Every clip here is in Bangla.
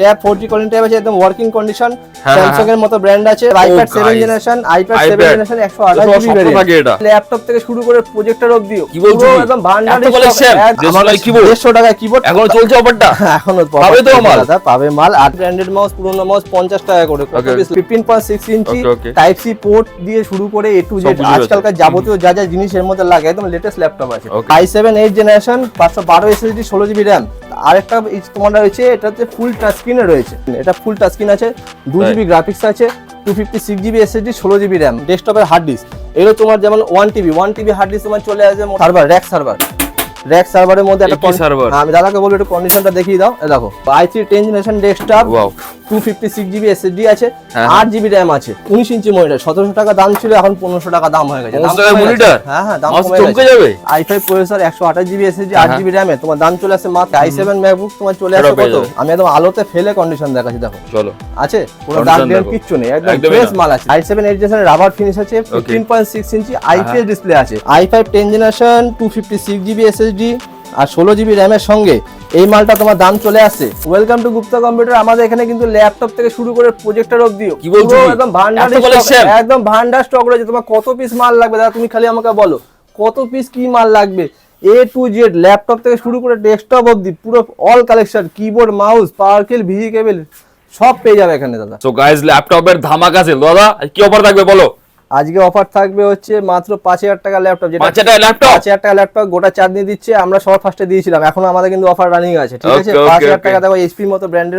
Tab four G calling tab আছে একদম ওয়ার্কিং কন্ডিশন স্যামসাং এর মতো ব্র্যান্ড আছে iPad seven generation iPad seven generation একশো আঠাশ। ল্যাপটপ থেকে শুরু করে প্রজেক্টর অব্দি কি বলছো কি? এত collection? দেড়শো টাকায় keyboard? দেড়শো টাকায় কিবোর্ড এখনও চলছে অফারটা এখনও পাবে তো মাল? পাবে মাল আট ব্র্যান্ডেড মাউস পুরোনো মাউস পঞ্চাশ টাকা করে. Fifteen point six inch. Type C port দিয়ে শুরু করে এ টু জেড। আজকালকার যাবতীয় যা যা জিনিস এর মধ্যে লাগে একদম লেটেস্ট ল্যাপটপ আছে. আই সেভেন এইট জেনারেশন পাঁচশো বারো এসএসডি ষোলো জিবি র্যাম আরেকটা তোমার রয়েছে এটা হচ্ছে ফুল টাচ স্ক্রিনে রয়েছে। এটা ফুল টাচ স্ক্রিন আছে দু জিবি গ্রাফিক্স আছে two fifty six GB SSD ষোলো জিবি র্যাম ডেস্কটপের হার্ড ডিস্ক এগুলো তোমার যেমন one TB one TB hard disk তোমার চলে আসবে সার্ভার র্যাক সার্ভার র্যাক সার্ভারের মধ্যে একটা server? হ্যাঁ, আমি দাদাকে বলব একটু কন্ডিশনটা দেখিয়ে দাও। এ দেখো i three ten generation desktop. Two fifty six GB SSD আছে হ্যাঁ, আট জিবি র্যাম আছে উনিশ ইঞ্চি মনিটর সতেরোশো টাকা দাম ছিল এখন পনেরোশো টাকা দাম হয়ে গেছে। দাম 1500 টাকায় কমে গেছে। monitor? হ্যাঁ হ্যাঁ দাম কমে যাবে? আই ফাইভ প্রসেসর একশো আঠাশ জিবি এসএসডি আট হ্যাঁ। জিবি র্যামে তোমার দাম চলে আসে মাত্র আই সেভেন ম্যাকবুক তোমার চলে আসে কত? আমি একদম আলোতে ফেলে কন্ডিশন দেখাচ্ছি দেখো। চলো। আছে? কোনো দাগ ডেন কিচ্ছু নেই একদম ফ্রেশ মাল আছে। I seven eight generation rubber finish আছে fifteen point six inch IPS display আছে। I five ten generation two fifty six GB SSD আর ষোলো জিবি র্যামের সঙ্গে এই মালটা তোমার দাম চলে আসছে। ওয়েলকাম টু গুপ্তা কম্পিউটার আমাদের এখানে কিন্তু ল্যাপটপ থেকে শুরু করে প্রজেক্টর অব্দি কি বলছো একদম ভান্ডার একদম ভান্ডার স্টক রয়েছে। তোমার কত পিস মাল লাগবে? দাদা তুমি খালি আমাকে বলো কত পিস কি মাল লাগবে? এ টু জেড ল্যাপটপ থেকে শুরু করে ডেস্কটপ অব্দি পুরো all collection keyboard mouse power cable VGA cable সব পেয়ে যাবে এখানে দাদা। সো গাইস ল্যাপটপের ধামাকা আছে। দাদা কি অফার থাকবে বলো? আজকে অফার থাকবে হচ্ছে মাত্র পাঁচ হাজার টাকা ল্যাপটপ যেটা পাঁচ হাজার laptop? পাঁচ হাজার টাকা ল্যাপটপ গোটা চাঁদনি দিচ্ছে আমরা সবার ফার্স্টে দিয়েছিলাম। এখন আমাদের কিন্তু অফার রানিং আছে ঠিক আছে? পাঁচ হাজার টাকা দেখো এইচপির মতো ব্র্যান্ডের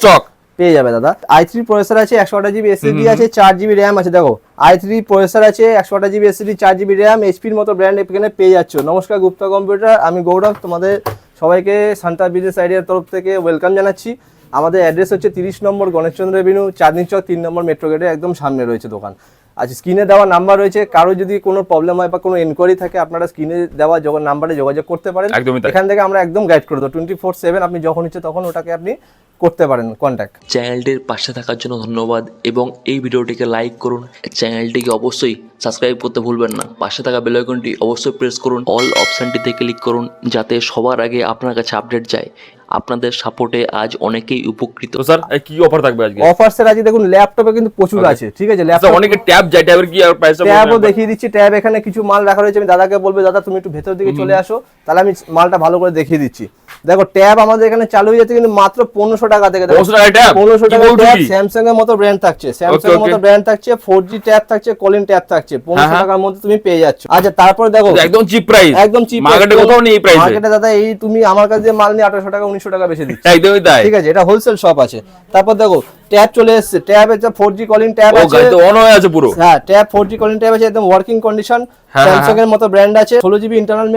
স্টক পেয়ে যাবে দাদা। আই থ্রি প্রসেসর আছে একশো আটা জিবি এসএসডি আছে চার জিবি র্যাম আছে দেখো। আই থ্রি প্রসেসর আছে একশো আঠাশ জিবি এসএসডি চার জিবি র্যাম এইচপির মতো ব্র্যান্ড এখানে পেয়ে যাচ্ছ। নমস্কার গুপ্তা কম্পিউটার আমি গৌরব তোমাদের সবাইকে সান্তা বিজনেস আইডিয়ার তরফ থেকে ওয়েলকাম জানাচ্ছি। আমাদের অ্যাড্রেস হচ্ছে তিরিশ নম্বর গণেশচন্দ্র রেভিনিউ চাঁদনি চক তিন নম্বর মেট্রো গেটের একদম সামনে রয়েছে দোকান। আচ্ছা স্ক্রিনে দেওয়া নাম্বার রয়েছে। কারও যদি কোনো প্রবলেম হয় বা কোনো এনকোয়ারি থাকে আপনারা স্ক্রিনে দেওয়া নাম্বারে যোগাযোগ করতে পারেন। এখান থেকে আমরা একদম গাইড করে দেবো। টোয়েন্টি ফোর সেভেন আপনি যখন ইচ্ছে তখন ওটাকে আপনি করতে পারেন কন্ট্যাক্ট চ্যানেলটির পাশে থাকার জন্য ধন্যবাদ এবং এই ভিডিওটিকে লাইক করুন। চ্যানেলটিকে অবশ্যই সাবস্ক্রাইব করতে ভুলবেন না। পাশে থাকা বেল আইকনটি অবশ্যই প্রেস করুন। অল অপশানটিতে ক্লিক করুন যাতে সবার আগে আপনার কাছে আপডেট যায়। আপনাদের সাপোর্টে আজ অনেকেই উপকৃত। তো স্যার কি অফার থাকবে আজকে? অফার স্যার আছে দেখুন ল্যাপটপে কিন্তু প্রচুর আছে ঠিক আছে? ল্যাপটপ অনেকে ট্যাব যায় ট্যাবের কি আর প্রাইস ট্যাবও দেখিয়ে দিচ্ছি ট্যাব এখানে কিছু মাল রাখা রয়েছে আমি দাদাকে বলব দাদা তুমি একটু ভেতর দিকে চলে আসো তাহলে আমি মালটা ভালো করে দেখিয়ে দিচ্ছি। দেখো ট্যাব আমাদের এখানে চালু হয়ে যাচ্ছে কিন্তু মাত্র পনেরোশো টাকা থেকে। 1500 টাকায় tab? পনেরোশো টাকা ট্যাব স্যামসাং এর মতো ব্র্যান্ড থাকছে। স্যামসাং এর মতো ব্র্যান্ড থাকছে ফোর জি ট্যাব থাকছে কলিং ট্যাব থাকছে। পনেরোশো হ্যাঁ। টাকার মধ্যে তুমি পেয়ে যাচ্ছ। আচ্ছা তারপরে দেখো একদম চিপ প্রাইস একদম চিপ মার্কেটে কোথাও নেই প্রাইস মার্কেটে দাদা এই তুমি আমার কাছে মাল নিয়ে আঠারোশো টাকা উনিশশো টাকা বেশি দিচ্ছ। একদমই তাই। ঠিক আছে এটা হোলসেল শপ আছে। তারপর দেখো ট্যাব চলে এসেছে। Tab four G calling tab ও আছে। তো অন হয়ে আছে পুরো? হ্যাঁ tab four G calling tab আছে একদম ওয়ার্কিং কন্ডিশন স্যামসাং এর মতো ব্র্যান্ড আছে। ষোলো জিবি ইন্টারনাল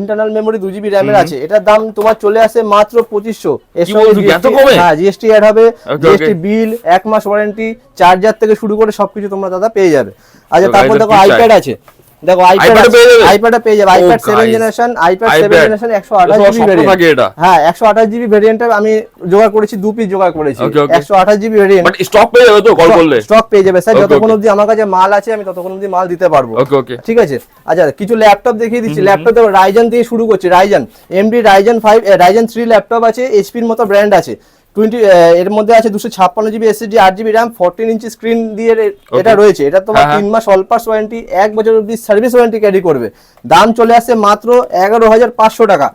ইন্টারনাল মেমোরি দু জিবি র্যামের আছে। এটার দাম তোমার চলে আসে মাত্র পঁচিশশো। এর কি সঙ্গে GST? হ্যাঁ জিএসটি অ্যাড হবে। জিএসটি বিল এক মাস ওয়ারেন্টি চার্জার থেকে শুরু করে সবকিছু তোমরা দাদা পেয়ে যাবে। আচ্ছা তারপর দেখো? আইপ্যাড আছে। দেখো আইপ্যাড iPad পেয়ে যাবে? আইপ্যাডে পেয়ে যাবে। Oh, iPad seven generation iPad seven generation একশো আঠাশ এসব জিবি স্বপ্ন হ্যাঁ জিবি ভেরিয়েন্টটা আমি জোগাড় করেছি দু পিস জোগাড় করেছি। Okay, okay. একশো আঠাশ জিবি ভেরিয়েন্ট বাট স্টক পেয়ে যাবে তো কল করলে। স্টক পেয়ে যাবে। স্যার যতক্ষণ. অবধি আমার কাছে মাল আছে আমি ততক্ষণ অবধি মাল দিতে পারব। ওকে ওকে ঠিক আছে? আচ্ছা কিছু ল্যাপটপ দেখিয়ে দিচ্ছি। ল্যাপটপ দেখো রাইজন দিয়ে শুরু করছি Ryzen AMD Ryzen five Ryzen three laptop আছে এইচপির মতো ব্র্যান্ড আছে। টোয়েন্টি এর মধ্যে আছে দুশো ছাপ্পান্ন জিবি এসএসডি আট GB RAM fourteen inch screen দিয়ে এটা রয়েছে। এটা তোমার হ্যাঁ, হ্যাঁ। তিন মাস অল্পাস ওয়ারেন্টি এক বছর অবধি সার্ভিস ওয়ারেন্টি ক্যারি করবে। দাম চলে আসছে মাত্র এগারো হাজার পাঁচশো টাকা।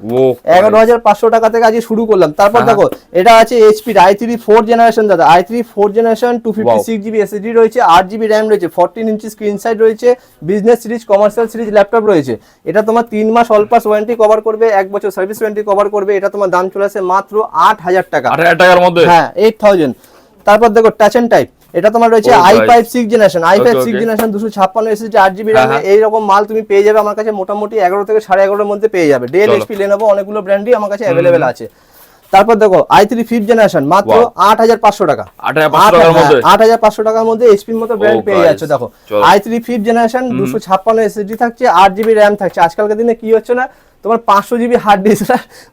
এগারো হাজার পাঁচশো টাকা থেকে আজকে শুরু করলাম। তারপর হ্যাঁ, দেখো এটা আছে HP i three four generation দাদা। I three four generation two fifty six GB SSD রয়েছে আট জিবি র্যাম রয়েছে ফোরটিন ইঞ্চি স্ক্রিন সাইড রয়েছে business series commercial series laptop রয়েছে। এটা তোমার তিন মাস অল্পাস ওয়ারেন্টি কভার করবে এক বছর সার্ভিস ওয়ারেন্টি কভার করবে। এটা তোমার দাম চলে আসে মাত্র আট হাজার টাকা টাকার মধ্যে? হ্যাঁ এইট থাউজেন্ড তারপর দেখো টাচ এন্ড টাইপ এটা তোমার রয়েছে i five six generation i five six generation দুশো ছাপ্পান্ন এসেছে আট জিবি হ্যাঁ, র্যাম হ্যাঁ। এইরকম মাল তুমি পেয়ে যাবে আমার কাছে মোটামুটি এগারো থেকে সাড়ে এগারোর মধ্যে পেয়ে যাবে। ডেল। এইচপি লেনোভো অনেকগুলো ব্র্যান্ডই আমার কাছে অ্যাভেলেবেল আছে। তারপর দেখো আই থ্রি ফিফথ জেনারেশন মাত্র. আট হাজার পাঁচশো টাকা। আট হাজার পাঁচশো টাকার মধ্যে? মধ্যে এইচপির মতো ব্র্যান্ড Oh, পেয়ে যাচ্ছে দেখো। আই থ্রি ফিফথ জেনারেশন দুশো ছাপ্পান্ন এসএসডি থাকছে আট জিবি র্যাম থাকছে। আজকালকার দিনে কি হচ্ছে না তোমার পাঁচশো জিবি হার্ড ডিস্ক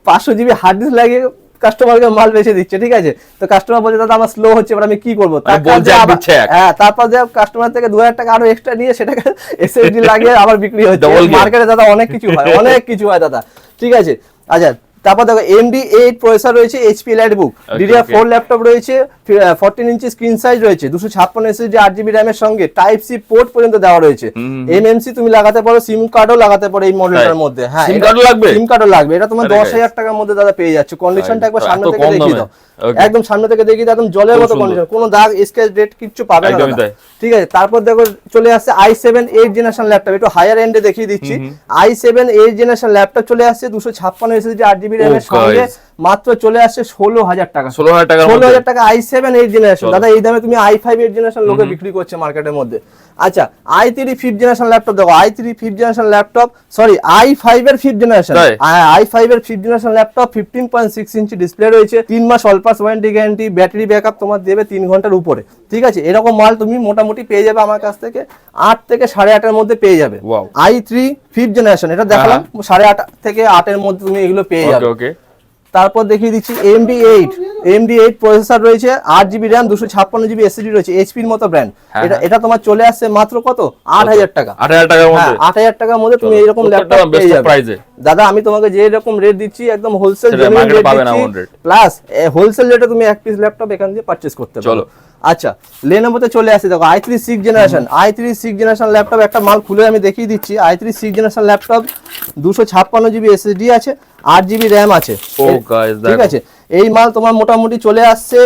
পাঁচশো জিবি হার্ড ডিস্ক লাগিয়ে কাস্টমারকে মাল বেঁচে দিচ্ছে ঠিক আছে? তো কাস্টমার বলছে দাদা আমার স্লো হচ্ছে এবার আমি কি করব? মানে। হ্যাঁ তারপর যে কাস্টমার থেকে দু হাজার টাকা আরও এক্সট্রা নিয়ে সেটাকে এসএসডি লাগিয়ে আবার বিক্রি হচ্ছে। মার্কেটে দাদা অনেক কিছু হয় অনেক কিছু হয় দাদা ঠিক আছে? আচ্ছা তারপর দেখো এমডি এইট প্রসেসর রয়েছে HP light book DDR four laptop রয়েছে ফোরটিন ইঞ্চি স্ক্রিন সাইজ রয়েছে দুশো ছাপ্পান্ন এসএসডি আট জিবি র্যামের সঙ্গে টাইপ সি পোর্ট পর্যন্ত দেওয়া রয়েছে। এমএমসি তুমি লাগাতে পারো সিম কার্ডও লাগাতে পারো এই মডেলটার মধ্যে হ্যাঁ SIM এটা- card ও লাগবে? সিম কার্ডও লাগবে এটা তোমার দশ হাজার টাকার মধ্যে দাদা পেয়ে যাচ্ছে কন্ডিশনটা একবার সামনে থেকে দেখিয়ে দাও। একদম সামনে থেকে দেখিয়ে দাও একদম জলের মতো কন্ডিশন কোনো দাগ স্কেচ ডেট কিচ্ছু পাবে না। ঠিক আছে তারপর দেখো চলে আসছে i seven eight generation laptop একটু হায়ার এন্ডে দেখিয়ে দিচ্ছি। I seven eight generation laptop চলে আসছে দুশো ছাপ্পান্ন এসএসডি আট জিবি র্যামের Oh, সঙ্গে মাত্র চলে আসছে ষোলো হাজার টাকা। ষোলো হাজার টাকা ষোলো হাজার টাকা আই সেভেন এইট জেনারেশন দাদা এই দামে তুমি আই ফাইভ এইট জেনারেশন লোকে বিক্রি করছে মার্কেটের মধ্যে। আচ্ছা i three fifth generation laptop দেখো i three fifth generation laptop sorry i five এর ফিফথ জেনারেশন? আই ফাইভ এর fifth generation laptop fifteen point six inch display রয়েছে তিন মাস all pass warranty guarantee battery backup তোমার দেবে তিন ঘণ্টার উপরে ঠিক আছে? এরকম মাল তুমি মোটামুটি পেয়ে যাবে আমার কাছ থেকে আট থেকে সাড়ে আটের মধ্যে পেয়ে যাবে। আই থ্রি ফিফথ জেনারেশন এটা দেখালাম সাড়ে আট থেকে আটের মধ্যে তুমি এগুলো পেয়ে যাবে। ওকে তারপর দেখিয়ে দিচ্ছি AMD eight AMD eight processor রয়েছে আট জিবি র্যাম দুশো ছাপ্পান্ন জিবি এসএসডি রয়েছে এইচপির মতো ব্র্যান্ড এটা হ্যাঁ। এটা তোমার চলে আসছে মাত্র কত? আট হাজার টাকা। আট হাজার টাকার হ্যাঁ মধ্যে আট হাজার টাকার মধ্যে তুমি এরকম ল্যাপটপ পেয়ে যাবে। দাদা আমি তোমাকে যে রকম রেট দিচ্ছি একদম হোলসেল। প্লাস হোলসেল রেটে তুমি এক পিস ল্যাপটপ এখান দিয়ে পারচেস করতে পারো। চলো। আচ্ছা লেনোভোতে চলে আসে। দেখো i three six generation i three six generation laptop একটা মাল খুলে আমি দেখিয়ে দিচ্ছি। I three six generation laptop দুশো ছাপ্পান্ন জিবি এসএসডি আছে আট জিবি র্যাম আছে। ঠিক আছে? এই মাল তোমার মোটামুটি চলে আসছে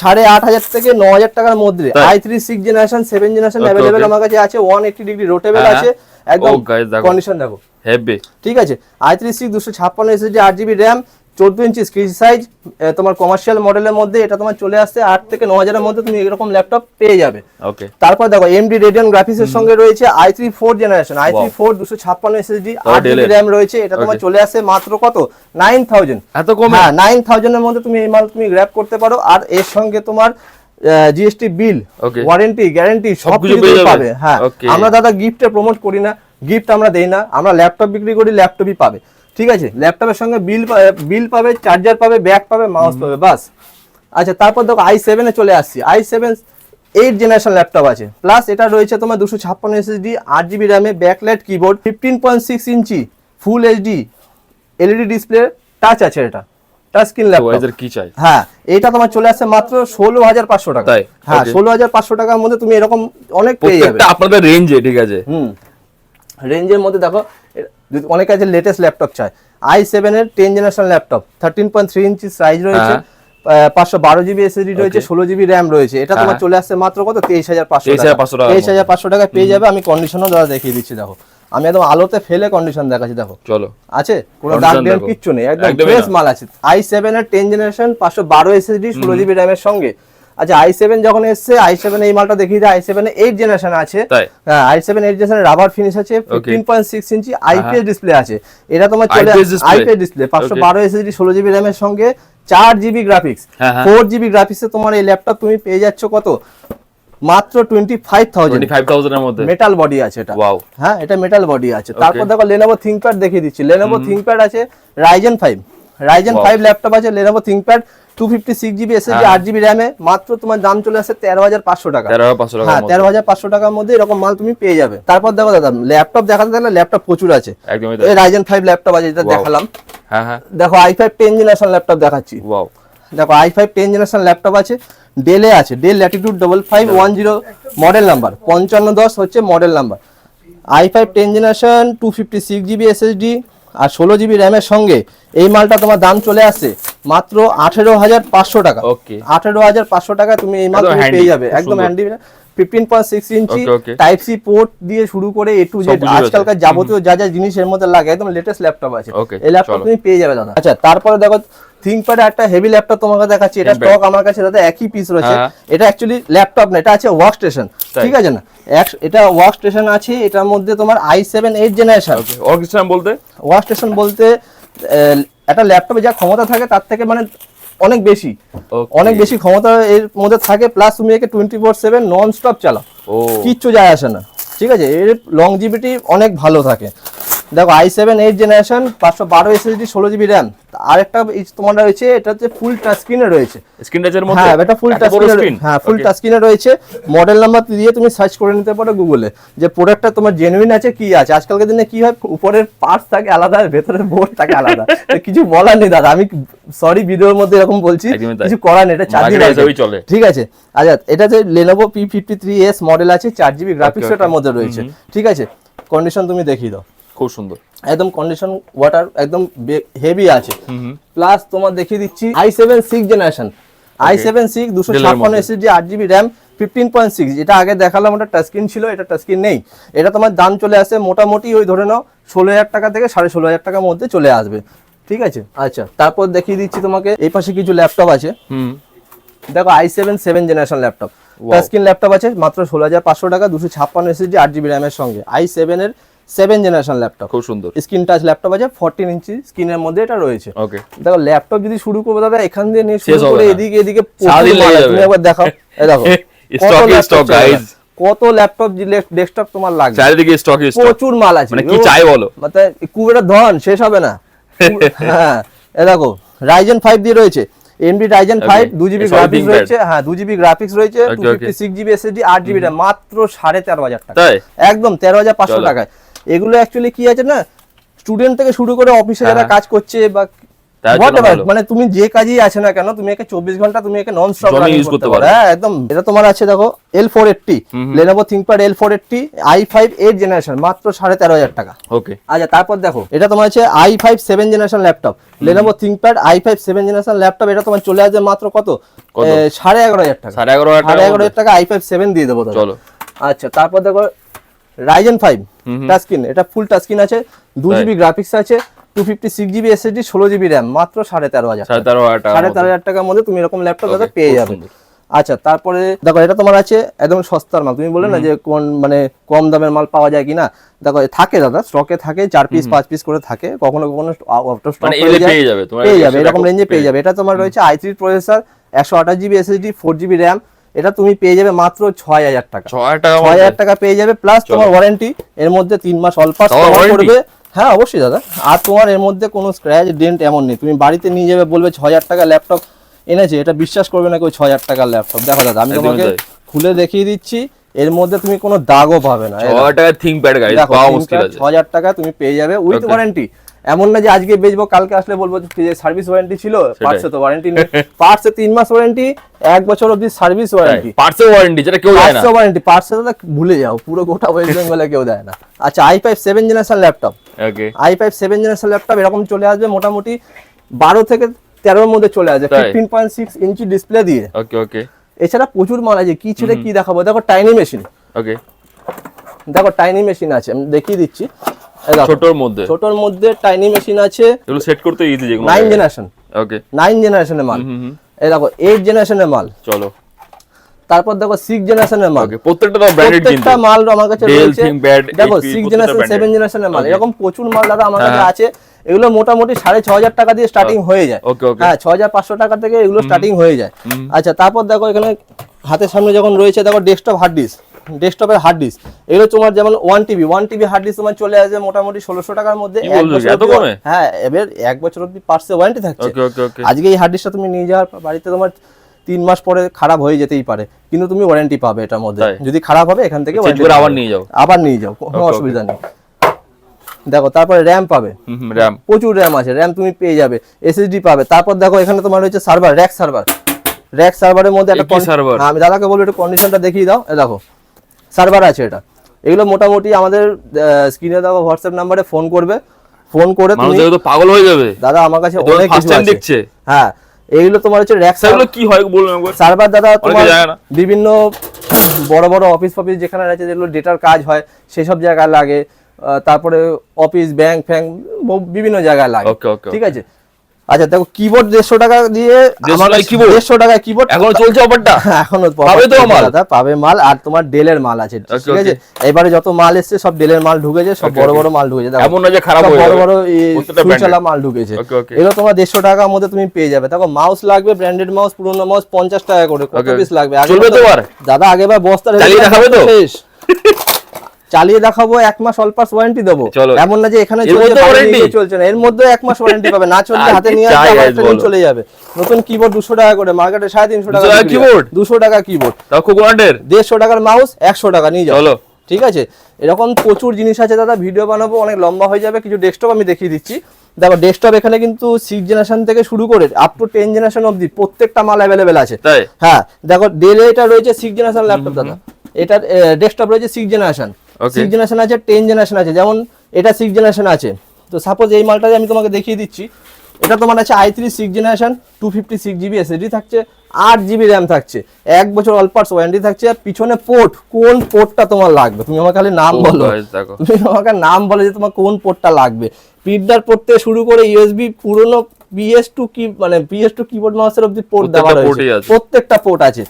সাড়ে আট হাজার থেকে ন হাজার টাকার মধ্যে? I three six generation seven generation available আমার কাছে আছে ওয়ান এইটি ডিগ্রি রোটেবল হ্যাঁ, আছে। একদম guys, দেখো। কন্ডিশন দেখো। হেভি ঠিক আছে? আই থ্রি সিক্স দুশো ছাপ্পান্ন এসএসডি আট জিবি র্যাম চোদ্দ ইঞ্চি স্ক্রিন সাইজ তোমার কমার্শিয়াল মডেলের মধ্যে এটা তোমার চলে আসছে আট থেকে ন হাজারের মধ্যে তুমি এরকম ল্যাপটপ পেয়ে যাবে। ওকে তারপর দেখো এমডি রেডিয়ন গ্রাফিক্স এর সঙ্গে রয়েছে i three four generation i three four দুশো ছাপ্পান্ন এসএসডি তাও আট জিবি র্যাম রয়েছে এটা তোমার চলে আসে মাত্র কত? নাইন থাউজেন্ড এত কম? হ্যাঁ নাইন থাউজেন্ডের মধ্যে তুমি এই মাল তুমি গ্র্যাব করতে পারো আর এর সঙ্গে তোমার জিএসটি বিল ওয়ারেন্টি গ্যারেন্টি সব কিছু? পাবে হ্যাঁ। আমরা দাদা গিফটে প্রমোট করি না গিফট আমরা দেই না আমরা ল্যাপটপ বিক্রি করি ল্যাপটপই পাবে। ঠিক আছে? ল্যাপটপের সঙ্গে বিল বিল পাবে চার্জার পাবে ব্যাগ পাবে মাউস পাবে বাস। আচ্ছা তারপর দেখো আই সেভেনে চলে আসছি। I seven eight generation laptop আছে। প্লাস এটা রয়েছে তোমার দুশো ছাপ্পান্ন এসএসডি আট GB র্যামে backlight keyboard fifteen point six inch full HD LED display touch আছে এটা। টাচ স্ক্রিন তো ল্যাপটপ কি চাই? হ্যাঁ এটা তোমার চলে আসছে মাত্র ষোলো হাজার পাঁচশো টাকা। হ্যাঁ ষোলো হাজার পাঁচশো টাকার মধ্যে তুমি এরকম অনেক পেয়ে যাবে। আপনাদের রেঞ্জে ঠিক আছে? হুম। রেঞ্জের মধ্যে দেখো যদি অনেকে আছে লেটেস্ট ল্যাপটপ চায়। আই সেভেন এর ten generation laptop thirteen point three inch size রয়েছে হ্যাঁ। পাঁচশো বারো জিবি এসএসডি রয়েছে ষোলো জিবি র্যাম রয়েছে। এটা তোমার হ্যাঁ। চলে আসছে মাত্র কত? তেইশ হাজার পাঁচশো তেইশ হাজার পাঁচশো টাকা। পেয়ে যাবে আমি কন্ডিশনও দাদা দেখিয়ে দিচ্ছি দেখো। আমি একদম আলোতে ফেলে কন্ডিশন দেখাচ্ছি দেখো। চলো। আছে? কোনো দাগ ডেন কিচ্ছু নেই একদম ফ্রেশ মাল আছে। আই সেভেন এর টেন জেনারেশন পাঁচশো বারো এসএসডি ষোলো জিবি র্যামের সঙ্গে। আচ্ছা আই সেভেন যখন এসছে আই সেভেন এই মালটা দেখিয়ে দেয় আই সেভেন এইট জেনারেশন আছে। হ্যাঁ i seven eight generation rubber finish আছে fifteen point six inch IPS display আছে। এটা তোমার চলে আইপিএস ডিসপ্লে পাঁচশো. বারো এসএসডি ষোলো জিবি র্যামের সঙ্গে চার জিবি গ্রাফিক্স। ফোর জিবি গ্রাফিক্সে তোমার এই ল্যাপটপ তুমি পেয়ে যাচ্ছ কত? মাত্র টোয়েন্টি ফাইভ থাউজেন্ড থাউজেন্ডের মধ্যে। মেটাল বডি আছে এটা. হ্যাঁ এটা মেটাল বডি আছে। তারপর দেখো লেনোভো থিংকপ্যাড দেখিয়ে দিচ্ছি। লেনোভো থিংকপ্যাড আছে Ryzen five Ryzen. Five laptop আছে Lenovo ThinkPad two fifty six GB SSD. আট জিবি র্যামে মাত্র তোমার দাম চলে আসে তেরো হাজার পাঁচশো টাকা। তেরো পাঁচশো হ্যাঁ তেরো হাজার পাঁচশো টাকার মধ্যে এরকম মাল তুমি পেয়ে যাবে। তারপর দেখো দাদা ল্যাপটপ দেখাতে থাকলে ল্যাপটপ প্রচুর আছে। এই রাইজেন ফাইভ ল্যাপটপ আছে যেটা. দেখালাম। হ্যাঁ হ্যাঁ। দেখো i five ten generation laptop দেখাচ্ছি। ওয়াও দেখো i five ten generation laptop আছে ডেলে আছে Dell Latitude double five one zero model number পঞ্চান্ন দশ হচ্ছে model number i five ten generation two fifty six GB SSD আর ষোলো জিবি র্যামের সঙ্গে এই মালটা তোমার দাম চলে আসে মাত্র আঠেরো হাজার পাঁচশো টাকা. আঠেরো হাজার পাঁচশো টাকা তুমি এই মাল পেয়ে যাবে একদম handy fifteen point six inch Okay, okay. Type C port দিয়ে শুরু করে এ টু জেড। আজকালকার যাবতীয় যা যা জিনিস এর মধ্যে লাগে একদম লেটেস্ট ল্যাপটপ আছে। এই ল্যাপটপ তুমি পেয়ে যাবে দাদা। আচ্ছা তারপরে দেখো থিংকপ্যাড একটা হেভি ল্যাপটপ তোমাকে দেখাচ্ছি। এটা। স্টক আমার কাছে দাদা একই পিস রয়েছে। হ্যাঁ। এটা অ্যাকচুয়ালি ল্যাপটপ না এটা আছে ওয়ার্ক স্টেশন ঠিক আছে না? এটা ওয়ার্ক স্টেশন আছে এটার মধ্যে তোমার আই সেভেন এইট জেনারেশন অর্কেস্ট্রাম বলতে? ওয়ার্ক স্টেশন বলতে একটা ল্যাপটপে যা ক্ষমতা থাকে তার থেকে মানে অনেক বেশি। অনেক বেশি ক্ষমতা এর মধ্যে থাকে প্লাস তুমি একে twenty four seven non stop চালাও কিচ্ছু যায় আসে না। ঠিক আছে? এর লংজিভিটি অনেক ভালো থাকে। দেখো আই সেভেন এইট জেনারেশন পাঁচশো বারো এসএসডি ষোলো জিবি র্যাম আরেকটা তোমার রয়েছে এটা হচ্ছে ফুল টাচ স্ক্রিনে রয়েছে। স্ক্রিন টাচের মধ্যে? হ্যাঁ এটা ফুল টাচ স্ক্রিন? হ্যাঁ ফুল টাচ স্ক্রিনে রয়েছে। মডেল নাম্বার দিয়ে তুমি সার্চ করে নিতে পারো গুগলে যে প্রোডাক্টটা তোমার জেনুইন আছে কি আছে? আজকালকার দিনে কি হয় উপরের পার্টস থাকে আলাদা ভেতরের বোর্ড থাকে আলাদা। কিছু বলার নেই দাদা আমি সরি ভিডিওর মধ্যে এরকম বলছি কিছু করার নেই এটা চার চলে। ঠিক আছে। আচ্ছা এটা যে Lenovo P fifty three S model আছে চার জিবি গ্রাফিক্স. এটার মধ্যে রয়েছে। ঠিক আছে? কন্ডিশন তুমি দেখিয়ে দাও। খুব সুন্দর। একদম কন্ডিশন ওয়াটার একদম হেভি আছে। প্লাস তোমার দেখিয়ে দিচ্ছি i seven six generation i seven six দুশো ছাপ্পান্ন মধ্যে। এসএসডি আট GB RAM fifteen point six এটা আগে দেখালাম ওটা টাচ স্ক্রিন ছিল এটা টাচ স্ক্রিন নেই। এটা তোমার দাম চলে আসে মোটামুটি ওই ধরে নাও ষোলো হাজার টাকা থেকে সাড়ে ষোলো হাজার টাকার মধ্যে চলে আসবে। ঠিক আছে? আচ্ছা তারপর দেখিয়ে দিচ্ছি তোমাকে এই পাশে কিছু ল্যাপটপ আছে। হুম। দেখো i seven seven generation laptop touch screen laptop আছে মাত্র ষোলো হাজার পাঁচশো টাকা দুশো ছাপ্পান্ন এসএসডি আট জিবি র্যামের সঙ্গে। আই সেভেনের সেভেন জেনারেশন ল্যাপটপ খুব সুন্দর। স্ক্রিন টাচ ল্যাপটপ আছে ফোরটিন ইঞ্চি স্ক্রিনের মধ্যে এটা রয়েছে। ওকে দেখো ল্যাপটপ যদি শুরু করব দাদা এখান দিয়ে নিয়ে শুরু করে এদিকে এদিকে। তুমি একবার দেখাও। দেখো চলে guys. না? কত ল্যাপটপ ডেস্কটপ তোমার লাগবে? চারিদিকে স্টক স্টক প্রচুর মাল আছে। মানে কি চাই বলো? মানে ধন শেষ হবে না। হ্যাঁ এ দেখো রাইজেন ফাইভ দিয়ে রয়েছে। AMD Ryzen Okay. ফাইভ দু জিবি গ্রাফিক্স রয়েছে। হ্যাঁ দু জিবি গ্রাফিক্স রয়েছে Okay, two okay. Fifty six GB SSD আট জিবি মাত্র সাড়ে তেরো হাজার টাকা। একদম তেরো হাজার পাঁচশো চলো। টাকায়। এগুলো অ্যাকচুয়ালি কি আছে না স্টুডেন্ট থেকে শুরু করে অফিসে যারা হ্যাঁ। কাজ করছে বা। মানে তুমি যে কাজই আছে না কেন তুমি একে চব্বিশ ঘণ্টা তুমি একে নন স্টপ use করতে পারো। হ্যাঁ একদম এটা তোমার আছে দেখো L four eighty Lenovo ThinkPad L four eighty i five eight generation মাত্র সাড়ে তেরো হাজার টাকা ওকে আচ্ছা তারপর দেখো এটা তোমার আছে i five seven generation laptop Lenovo ThinkPad i five seven generation laptop এটা তোমার চলে আসবে মাত্র কত? সাড়ে এগারো হাজার টাকা সাড়ে এগারো? হাজার টাকা আই ফাইভ সেভেন দিয়ে দেবো চলো আচ্ছা তারপর দেখো রাইজেন ফাইভ টাচ স্ক্রিন এটা ফুল টাচ স্ক্রিন আছে দু জিবি গ্রাফিক্স আছে two fifty six GB SSD ষোলো জিবি র্যাম মাত্র সাড়ে তেরো হাজার সাড়ে তেরো হাজার সাড়ে তেরো হাজার টাকার মধ্যে তুমি এরকম ল্যাপটপ দাদা পেয়ে যাবে। আচ্ছা তারপরে দেখো এটা তোমার আছে একদম সস্তার মাল। তুমি বলে না যে কোন মানে কম দামের মাল পাওয়া যায় কিনা? দেখো থাকে দাদা স্টকে থাকে চার পিস পাঁচ পিস করে থাকে কখনো কখনো আউট অফ স্টক মানে পেয়ে যাবে, পেয়ে যাবে এরকম রেঞ্জে পেয়ে পেয়ে যাবে। এটা তোমার রয়েছে আই থ্রি প্রসেসর একশো আঠাশ GB SSD four GB RAM এটা তুমি পেয়ে যাবে মাত্র ছয় হাজার টাকা। ছয় হাজার টাকা পেয়ে যাবে প্লাস তোমার ওয়ারেন্টি এর মধ্যে তিন মাস অল পাস তাও warranty? করবে। হ্যাঁ অবশ্যই দাদা। আর তোমার এর মধ্যে কোনো স্ক্র্যাচ ডেন্ট এমন নেই। তুমি বাড়িতে নিয়ে যাবে বলবে ছ হাজার টাকা ল্যাপটপ এনেছে এটা বিশ্বাস করবে না কেউ ছ হাজার টাকার ল্যাপটপ দেখো দাদা আমি তোমাকে খুলে দেখিয়ে দিচ্ছি এর মধ্যে তুমি কোনো দাগও পাবে না। ছ হাজার টাকা থিঙ্ক প্যাড গাড়ি পাওয়া মুশকিল ছ হাজার টাকা তুমি পেয়ে যাবে উইথ. ওয়ারেন্টি এমন না যে আজকে বেচবো কালকে আসলে বলব যে সার্ভিস ওয়ারেন্টি ছিল পার্টসে তো ওয়ারেন্টি নেই। পার্টসে তিন মাস ওয়ারেন্টি এক বছর অবধি সার্ভিস ওয়ারেন্টি পার্টসের ওয়ারেন্টি যেটা কেউ যায় না। পাঁচশো ওয়ারেন্টি পার্টসে তো ভুলে যাও পুরো গোটা ওয়েস্ট বেঙ্গলে কেউ দেয় না। আচ্ছা i five seven generation laptop okay i five seven generation laptop এরকম চলে আসবে মোটামুটি বারো থেকে তেরোর মধ্যে চলে আসবে? Fifteen point six inch display দিয়ে। ওকে ওকে এছাড়া প্রচুর মাল আছে কি ছেড়ে কি দেখাবো? দেখো টাইনি মেশিন ওকে দেখো টাইনি মেশিন আছে আমি দেখিয়ে দিচ্ছি। ছোটর মধ্যে? ছোটর মধ্যে টাইনি মেশিন আছে। এগুলো সেট করতে ইজি যেগুলো নাইন জেনারেশন ওকে নাইন জেনারেশনের মাল। এই দেখো এইট জেনারেশনের মাল। চলো। তারপর দেখো সিক্স জেনারেশনের মাল। ওকে প্রত্যেকটা তো ব্র্যান্ডেড কিন্তু। প্রত্যেকটা মাল আমার কাছে রয়েছে। দেখো HP, সিক্স প্রত্যেকটা জেনারেশন branded। সেভেন জেনারেশনের মাল। এরকম প্রচুর মাল দাদা আমার কাছে হ্যাঁ। আছে। এগুলো মোটামুটি সাড়ে ছ হাজার টাকা দিয়ে স্টার্টিং হয়ে। যায়। Okay, okay. হ্যাঁ ছ হাজার পাঁচশো টাকা থেকে এগুলো স্টার্টিং হয়ে যায়। আচ্ছা তারপর দেখো এখানে হাতের সামনে যখন রয়েছে দেখো ডেস্কটপ হার্ড ডিস্ক ডেস্কটপের হার্ড ডিস্ক এগুলো তোমার যেমন one TB one TB hard disk তোমার চলে আসবে মোটামুটি ষোলোশো টাকার মধ্যে? হ্যাঁ এবার এক বছর অব্দি পার্সে ওয়ারেন্টি থাকছে। আজকে এই হার্ড ডিস্কটা তুমি নিয়ে যাওয়ার বাড়িতে তোমার তিন মাস পরে খারাপ হয়ে যেতেই পারে কিন্তু তুমি ওয়ারেন্টি পাবে এটার মধ্যে। যদি খারাপ হবে এখান থেকে পাবে। আবার নিয়ে যাও। আবার নিয়ে যাও কোনো অসুবিধা নেই। দেখো তারপরে র্যাম পাবে। র্যাম প্রচুর র্যাম আছে র্যাম তুমি পেয়ে যাবে এসএসডি পাবে। তারপর দেখো এখানে তোমার হচ্ছে সার্ভার র্যাক সার্ভার র্যাক সার্ভারের মধ্যে একটা server? হ্যাঁ, আমি দাদাকে বলব একটু কন্ডিশনটা দেখিয়ে দাও। এ দেখো সার্ভার আছে এটা। এগুলো মোটামুটি আমাদের স্ক্রিনে দেখো হোয়াটসঅ্যাপ নাম্বারে ফোন করবে। ফোন করে তুমি তো পাগল হয়ে যাবে। দাদা আমার কাছে অনেক কিছু আছে। দেখছে। হ্যাঁ এইগুলো তোমার হচ্ছে র্যাক সেগুলো কি হয় বলুন সার্ভার দাদা তোমার বিভিন্ন বড় বড় অফিস ফফিস যেখানে আছে যেগুলো ডেটার কাজ হয় সেসব জায়গায় লাগে। তারপরে অফিস ব্যাংক ফ্যাংক বিভিন্ন জায়গায় লাগে। ঠিক আছে? আচ্ছা দেখো কিবোর্ড দেড়শো টাকা দিয়ে দেড়শো টাকায় দেড়শো টাকায় কিবোর্ড এখনও চলছে অফারটা এখনও পাবে তো মাল? পাবে মাল আর তোমার ডেলের মাল আছে ঠিক আছে? এবারে যত মাল এসছে সব ডেলের মাল ঢুকেছে সব বড় বড় মাল ঢুকেছে। এমন না যে খারাপ বড় বড় সুইচালা মাল ঢুকেছে. এগুলো তোমার দেড়শো টাকার মধ্যে তুমি পেয়ে যাবে। দেখো মাউস লাগবে ব্র্যান্ডেড মাউস পুরোনো মাউস পঞ্চাশ টাকা করে কত পিস লাগবে? আর? দাদা আগেবার বস্তা চালিয়ে দেখাবে তো? শেষ। চালিয়ে দেখাবো এক মাস অল পাস ওয়ারেন্টি দেবো। এমন না যে এখানে চলছে, চলছে না। এর মধ্যে এক মাস ওয়ারেন্টি পাবে। না চললে হাতে নিয়ে আসবে? চলে যাবে। নতুন কিবোর্ড দুশো টাকা করে মার্কেটে সাড়ে তিনশো টাকা কিবোর্ড দুশো টাকা কিবোর্ড দেড়শো টাকার মাউস একশো টাকা নিয়ে যাও। ঠিক আছে? এরকম প্রচুর জিনিস আছে দাদা ভিডিও বানাবো অনেক লম্বা হয়ে যাবে কিছু ডেস্কটপ আমি দেখিয়ে দিচ্ছি। দেখো ডেস্কটপ এখানে কিন্তু সিক্স জেনারেশন থেকে শুরু করে আপ টু টেন জেনারেশন অবধি প্রত্যেকটা মাল অ্যাভেলেবেল আছে। হ্যাঁ দেখো ডেল এটা রয়েছে সিক্স জেনারেশন ল্যাপটপ দাদা। এটার ডেস্কটপ রয়েছে সিক্স জেনারেশন. সিক্স জেনারেশন আছে টেন জেনারেশন আছে যেমন এটা সিক্স জেনারেশন আছে। তো সাপোজ এই মালটা আমি তোমাকে দেখিয়ে দিচ্ছি। এটা তোমার আছে i three six generation two fifty six GB SSD থাকছে আট জিবি র্যাম থাকছে। এক বছর অল পার্টস ওয়ারেন্টি থাকছে আর পিছনে পোর্ট কোন পোর্টটা তোমার লাগবে? তুমি আমাকে খালি নাম Oh, বলো। তুমি আমাকে নাম বলো যে তোমার কোন পোর্টটা লাগবে। পিডার পোর্ট থেকে শুরু করে ইউএসবি পুরনো পিএস টু কি মানে পিএস টু কিবোর্ড মাউসের অব্দি পোর্ট দেওয়া রয়েছে। প্রত্যেকটা পোর্ট আছে।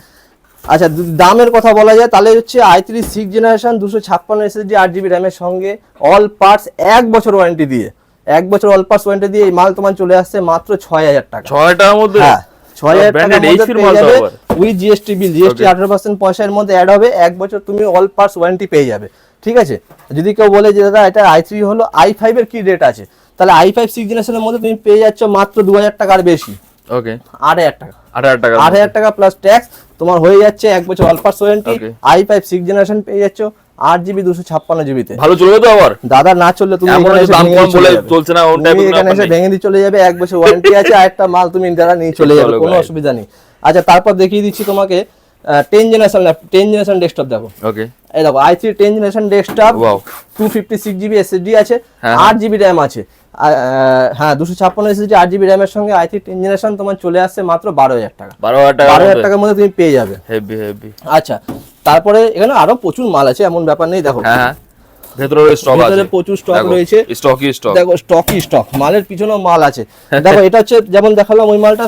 আচ্ছা দামের কথা বলা যায় তাহলে হচ্ছে আই থ্রি সিক্স জেনারেশন দুশো ছাপ্পান্ন এসএসডি আট জিবি র্যামের সঙ্গে অল পার্টস এক বছর ওয়ারেন্টি দিয়ে। এক বছর অল পার্টস ওয়ারেন্টি দিয়ে এই মাল তোমার চলে আসছে মাত্র ছয় হাজার টাকা। ছয় টাকার মধ্যে? হ্যাঁ ছয় হাজার টাকার মধ্যে HP র পেয়ে যাবে আবার। জিএসটি বিল জিএসটি আঠারো পার্সেন্ট পয়সার মধ্যে অ্যাড হবে এক বছর তুমি অল পার্টস ওয়ারেন্টি পেয়ে যাবে। ঠিক আছে? যদি কেউ বলে যে দাদা এটা আই থ্রি হলো আই ফাইভ এর কি রেট আছে? তাহলে আই ফাইভ সিক্স জেনারেশনের মধ্যে তুমি পেয়ে যাচ্ছ মাত্র দু হাজার টাকার বেশি। ওকে আট হাজার টাকা। আট হাজার টাকা আট হাজার টাকা প্লাস ট্যাক্স তোমার হয়ে যাচ্ছে এক বছর alpha warranty i five six generation পেয়ে যাচ্ছ আট জিবি দুশো ছাপ্পান্ন জিবিতে ভালো চলবে তো আবার? দাদা না চললে তুমি। চলছে না, এখানে এসে ভেঙে দিয়ে চলে যাবে এক বছর ওয়ারেন্টি আছে আর একটা মাল তুমি দাদা নিয়ে চলে যাবে কোনো অসুবিধা নেই। আচ্ছা তারপর দেখিয়ে দিচ্ছি তোমাকে ten generation ten generation desktop দেখো। ওকে এই দেখো i three ten generation desktop. Two fifty six GB SSD আছে হ্যাঁ। আট জিবি র্যাম আছে। হ্যাঁ দুশো ছাপ্পান্ন এসএসডি আট জিবি র্যামের সঙ্গে আই থ্রি টেন জেনারেশন তোমার চলে আসছে মাত্র বারো হাজার টাকা। বারো হাজার টাকা বারো হাজার টাকার মধ্যে তুমি পেয়ে যাবে। হেভি হেভি আচ্ছা তারপরে এখানে আরও প্রচুর মাল আছে এমন ব্যাপার নেই দেখো। হ্যাঁ হ্যাঁ। ভেতরে স্টক আছে ভেতরে প্রচুর stock রয়েছে। স্টকই স্টক দেখো স্টকই স্টক মালের পিছনেও মাল আছে। দেখো এটা হচ্ছে যেমন দেখালাম ওই মালটা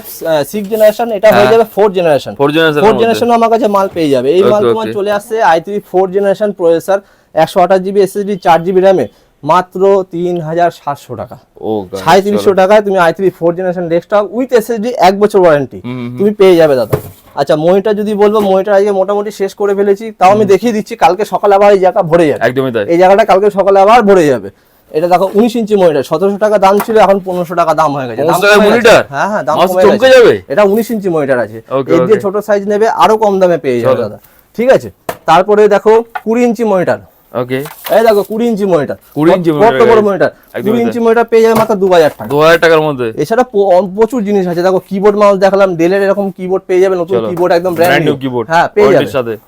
সিক্স জেনারেশন এটা হয়ে হ্যাঁ। যাবে four generation four generation four generation আমার কাছে মাল পেয়ে যাবে। এই মাল তোমার চলে আসছে i three four generation processor একশো আঠাশ জিবি এসএসডি চার জিবি র্যামে মাত্র তিন হাজার সাতশো টাকা। ও সাঁত্রিশশো টাকায় তুমি i three four generation desktop with SSD এক বছর ওয়ারেন্টি তুমি পেয়ে যাবে দাদা। আচ্ছা মহিটা যদি বলব মহিটা আজকে মোটামুটি শেষ করে ফেলেছি তাও আমি দেখিয়ে দিচ্ছি কালকে সকালে আবার এই জায়গা ভরে যাবে। একদমই তাই। এই জায়গাটা কালকে সকালে আবার ভরে যাবে। এটা দেখো উনিশ ইঞ্চি মনিটর সতেরোশো টাকা দাম ছিল এখন পনেরোশো টাকা দাম হয়ে গেছে। দাম 1500 টাকায় কমে গেছে। monitor? হ্যাঁ হ্যাঁ দাম কমে যাবে? এটা উনিশ ইঞ্চি মনিটর আছে। এর যে ছোট সাইজ নেবে আরও কম দামে পেয়ে যাবে দাদা। ঠিক আছে? তারপরে দেখো কুড়ি ইঞ্চি মনিটর ওকে এই দেখো কুড়ি ইঞ্চি মনিটর। 20 ইঞ্চি বড় মনিটর? মনিটর। পেয়ে যাবে মাত্র দু হাজার টাকা। দু হাজার টাকার মধ্যে? এছাড়া প- প্রচুর জিনিস আছে। দেখো কিবোর্ড মাউস দেখালাম ডেলের এরকম কিবোর্ড পেয়ে যাবে নতুন। কিবোর্ড একদম ব্র্যান্ড নিউ keyboard, হ্যাঁ পেয়ে যাবে।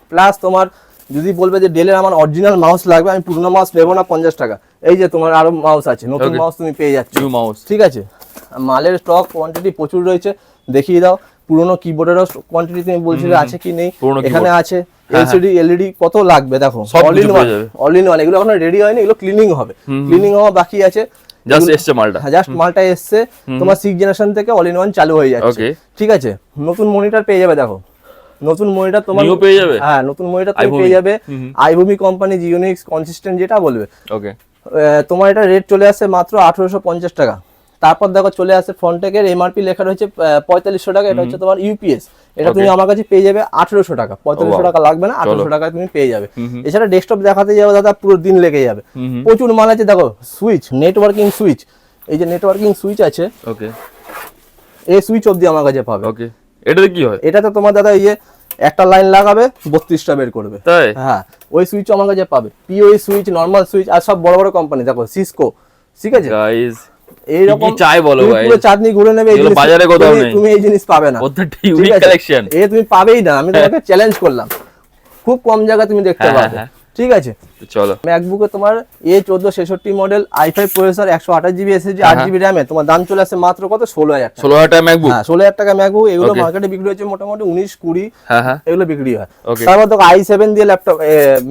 প্লাস তোমার যদি বলবে যে ডেলের আমার অরিজিনাল মাউস লাগবে আমি পুরনো মাউস নেব না পঞ্চাশ টাকা। এই যে তোমার আরও মাউস আছে নতুন মাউস তুমি পেয়ে যাচ্ছ। মাউস ঠিক আছে? মালের স্টক কোয়ান্টিটি প্রচুর রয়েছে দেখিয়ে দাও। পুরনো কিবোর্ডেরও কোয়ান্টিটি তুমি বলছিলে আছে কি নেই? এখানে আছে হ্যাঁ, এলসিডি এলইডি কত লাগবে? দেখো all in one all in one এগুলো এখন রেডি হয়নি এগুলো ক্লিনিং হবে। ক্লিনিং হওয়া বাকি আছে। জাস্ট এসছে মালটা। জাস্ট মালটা এসছে। তোমার সিক্স জেনারেশন থেকে অল ইন ওয়ান চালু হয়ে যাচ্ছে। ঠিক আছে? নতুন মনিটর পেয়ে যাবে দেখো। নতুন মনিটর তোমার পেয়ে যাবে? হ্যাঁ নতুন মনিটর তুমি পেয়ে যাবে। আইভূমি কোম্পানি জিওনিক্স কনসিস্টেন্ট যেটা বলবে। ওকে তোমার এটা রেট চলে আসছে মাত্র আঠারোশো পঞ্চাশ টাকা। তারপর দেখো চলে আসে ফ্রন্টেকের এমআরপি লেখা রয়েছে পঁয়তাল্লিশশো টাকা এটা হচ্ছে তোমার ইউপিএস এটা তুমি আমার কাছে পেয়ে যাবে আঠারোশো টাকা পঁয়তাল্লিশশো টাকা লাগবে না আঠারোশো টাকা তুমি পেয়ে যাবে। এছাড়া ডেস্কটপ দেখাতে যাবে দাদা পুরো দিন লেগে যাবে। প্রচুর মাল আছে দেখো সুইচ নেটওয়ার্কিং সুইচ এই যে নেটওয়ার্কিং সুইচ আছে ওকে এই সুইচ অবধি আমার কাছে পাবে। ওকে এটাতে কি হয়? এটাতে তোমার দাদা ইয়ে একটা লাইন লাগাবে বত্রিশটা বের করবে। তাই? হ্যাঁ ওই সুইচ আমার কাছে পাবে। পিওই সুইচ নর্মাল সুইচ আর সব বড় বড় কোম্পানি দেখো সিসকো ঠিক আছে? গাইস এইরকম চাই বলো ভাই? পুরো চাঁদনি ঘুরে নেবে এগুলো বাজারে কোথাও তুমি- নেই। তুমি এই জিনিস পাবে না। প্রত্যেকটা ইউনিক কালেকশন এ তুমি পাবেই না। আমি তোমাকে চ্যালেঞ্জ করলাম। খুব কম জায়গা তুমি দেখতে হ্যাঁ, পাবে। হ্যাঁ, ঠিক আছে? চলো। ম্যাকবুকে তোমার এ চোদ্দ ছেষট্টি মডেল আই ফাইভ প্রসেসর একশো আঠাশ জিবি এসএসডি হ্যাঁ, আট জিবি র্যামে তোমার দাম চলে আসছে মাত্র কত? ষোলো হাজার টাকা। ষোলো হাজার টাকা ম্যাকবুক হ্যাঁ ষোলো হাজার টাকা ম্যাকবুক এগুলো মার্কেটে বিক্রি হচ্ছে মোটামুটি উনিশ কুড়ি হ্যাঁ হ্যাঁ। এগুলো বিক্রি হয়। তারপর দেখো আই সেভেন দিয়ে ল্যাপটপ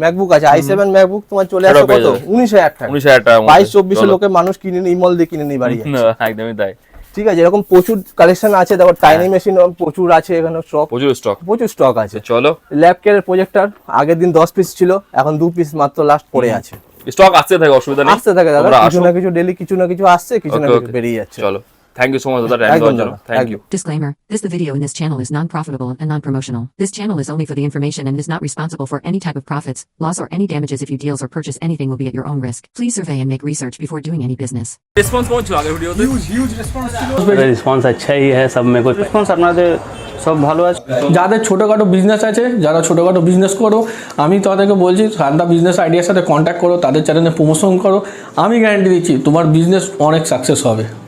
ম্যাকবুক আছে। আই সেভেন ম্যাকবুক তোমার চলে পেয়ে কত? উনিশ হাজার টাকা। উনিশ হাজার টাকা বাইশ চব্বিশে লোকে মানুষ কিনে নি ইমল দিয়ে কিনে নি বাড়ি। একদমই তাই। ঠিক আছে এরকম প্রচুর কালেকশন আছে তারপর টাইনি। মেশিন প্রচুর আছে এখানে স্টক প্রচুর স্টক প্রচুর স্টক আছে। চলো। ল্যাব কেয়ারের প্রজেক্টর আগের দিন দশ পিস ছিল এখন দু পিস মাত্র লাস্ট পড়ে আছে। স্টক আসতে থাকে অসুবিধা নেই। আসতে থাকে দাদা কিছু না কিছু ডেলি কিছু না কিছু আসছে কিছু না কিছু বেরিয়ে যাচ্ছে। চলো। থ্যাংক ইউ সো মাচ দাদা টাইম একদম দেওয়ার জন্য দাদা, থ্যাংক একদম। You Disclaimer This the video in this channel is non profitable and non promotional. This channel is only for the information and is not responsible for any type of profits, loss, or any damages if you deals or purchase anything will be at your own risk. Please survey and make research before doing any business. Response কেমন ছিল আগের ভিডিওতে রেসপন্স আচ্ছাই হ্যাঁ সব মেরে কো রেসপন্স আপনাদের সব ভালো আছে যাদের ছোটোখাটো বিজনেস আছে যারা ছোটোখাটো বিজনেস করো আমি তাদেরকে বলছি সান্দা বিজনেস আইডিয়ার সাথে কন্ট্যাক্ট করো তাদের চ্যানেলে প্রমোশন করো আমি গ্যারান্টি দিচ্ছি তোমার বিজনেস অনেক সাকসেস হবে ঠিক